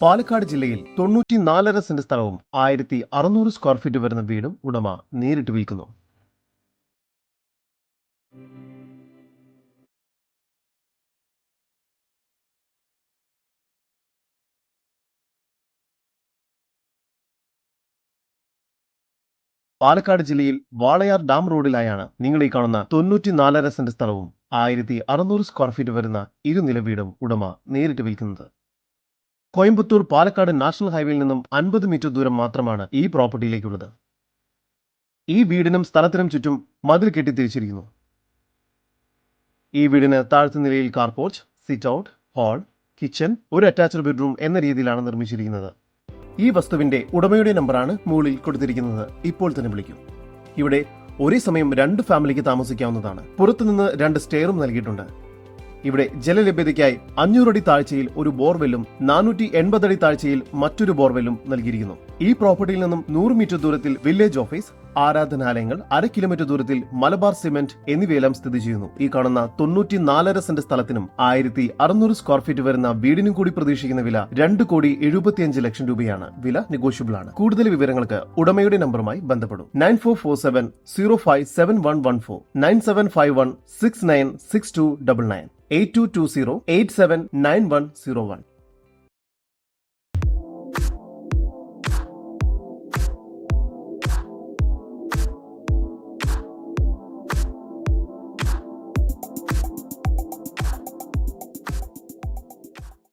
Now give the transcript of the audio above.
പാലക്കാട് ജില്ലയിൽ തൊണ്ണൂറ്റി നാലര സെന്റ് സ്ഥലവും ആയിരത്തി അറുന്നൂറ് സ്ക്വയർ ഫീറ്റ് വരുന്ന വീടും ഉടമ നേരിട്ട് വിൽക്കുന്നു. പാലക്കാട് ജില്ലയിൽ വാളയാർ ഡാം റോഡിലായാണ് നിങ്ങൾ ഈ കാണുന്ന തൊണ്ണൂറ്റി നാലര സെന്റ് സ്ഥലവും ആയിരത്തി അറുന്നൂറ് സ്ക്വയർ ഫീറ്റ് വരുന്ന ഇരുനില വീടും ഉടമ നേരിട്ട് വിൽക്കുന്നത്. കോയമ്പത്തൂർ പാലക്കാട് നാഷണൽ ഹൈവേയിൽ നിന്നും അൻപത് മീറ്റർ ദൂരം മാത്രമാണ് ഈ പ്രോപ്പർട്ടിയിലേക്കുള്ളത്. ഈ വീടിനും സ്ഥലത്തിനും ചുറ്റും മതിൽ കെട്ടിത്തിരിച്ചിരിക്കുന്നു ഈ വീടിന് താഴത്തെ നിലയിൽ car porch sit out hall kitchen ഒരു അറ്റാച്ച്ഡ് ബെഡ്റൂം എന്ന രീതിയിലാണ് നിർമ്മിച്ചിരിക്കുന്നത്. ഈ വസ്തുവിന്റെ ഉടമയുടെ നമ്പറാണ് മുകളിൽ കൊടുത്തിരിക്കുന്നത്. ഇപ്പോൾ തന്നെ വിളിക്കും. ഇവിടെ ഒരേ സമയം രണ്ട് ഫാമിലിക്ക് താമസിക്കാവുന്നതാണ്. പുറത്തുനിന്ന് രണ്ട് സ്റ്റെയറും നൽകിയിട്ടുണ്ട്. ഇവിടെ ജലലഭ്യതയ്ക്കായി അഞ്ഞൂറടി താഴ്ചയിൽ ഒരു ബോർവെല്ലും നാനൂറ്റി എൺപതടി താഴ്ചയിൽ മറ്റൊരു ബോർവെല്ലും നൽകിയിരിക്കുന്നു. ഈ പ്രോപ്പർട്ടിയിൽ നിന്നും നൂറ് മീറ്റർ ദൂരത്തിൽ വില്ലേജ് ഓഫീസ് ആരാധനാലയങ്ങൾ അര കിലോമീറ്റർ ദൂരത്തിൽ മലബാർ സിമെന്റ് എന്നിവയെല്ലാം സ്ഥിതി ചെയ്യുന്നു. ഈ കാണുന്ന തൊണ്ണൂറ്റി നാലര സെന്റ് സ്ഥലത്തിനും ആയിരത്തി അറുന്നൂറ് സ്ക്വയർ ഫീറ്റ് വരുന്ന വീടിനും കൂടി പ്രതീക്ഷിക്കുന്ന വില രണ്ട് കോടി എഴുപത്തിയഞ്ച് ലക്ഷം രൂപയാണ്. വില നെഗോഷ്യബിൾ ആണ്. കൂടുതൽ വിവരങ്ങൾക്ക് ഉടമയുടെ നമ്പറുമായി ബന്ധപ്പെടും. Nine four four seven zero five seven one one four nine seven five one six nine six two double nine eight two two zero eight seven nine one zero one.